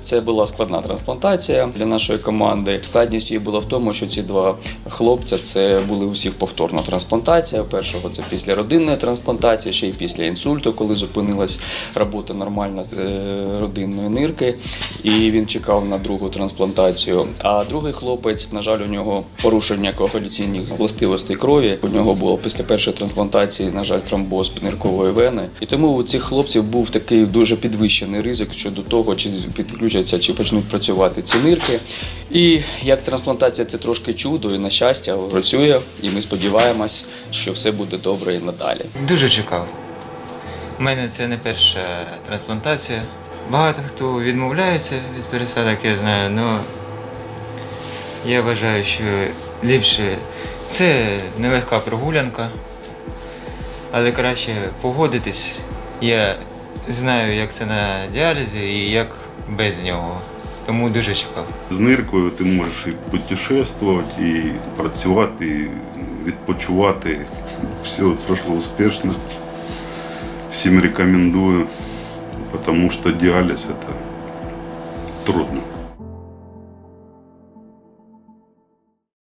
Це була складна трансплантація для нашої команди. Складність її була в тому, що ці два хлопця це були усіх повторна трансплантація. Першого це після родинної трансплантації, ще й після інсульту, коли зупинилась робота нормальна е, родинної нирки, і він чекав на другу трансплантацію. А другий хлопець, на жаль, у нього порушення коагуляційних властивостей крові. У нього було після першої трансплантації, на жаль, тромбоз ниркової вени. І тому у цих хлопців був такий дуже підвищений ризик щодо того, чи підключаться, чи почнуть працювати ці нирки. І як трансплантація це трошки чудо і на щастя працює, і ми сподіваємось, що все буде добре і надалі. Дуже чекав. У мене це не перша трансплантація. Багато хто відмовляється від пересадок, я знаю, але я вважаю, що ліпше це нелегка прогулянка, але краще погодитись. Я знаю, як це на діалізі і як без нього. Тому дуже чекав. З ниркою ти можеш і путешествувати, і працювати, і відпочивати. Все пройшло успішно. Всім рекомендую, тому что диализ это трудно.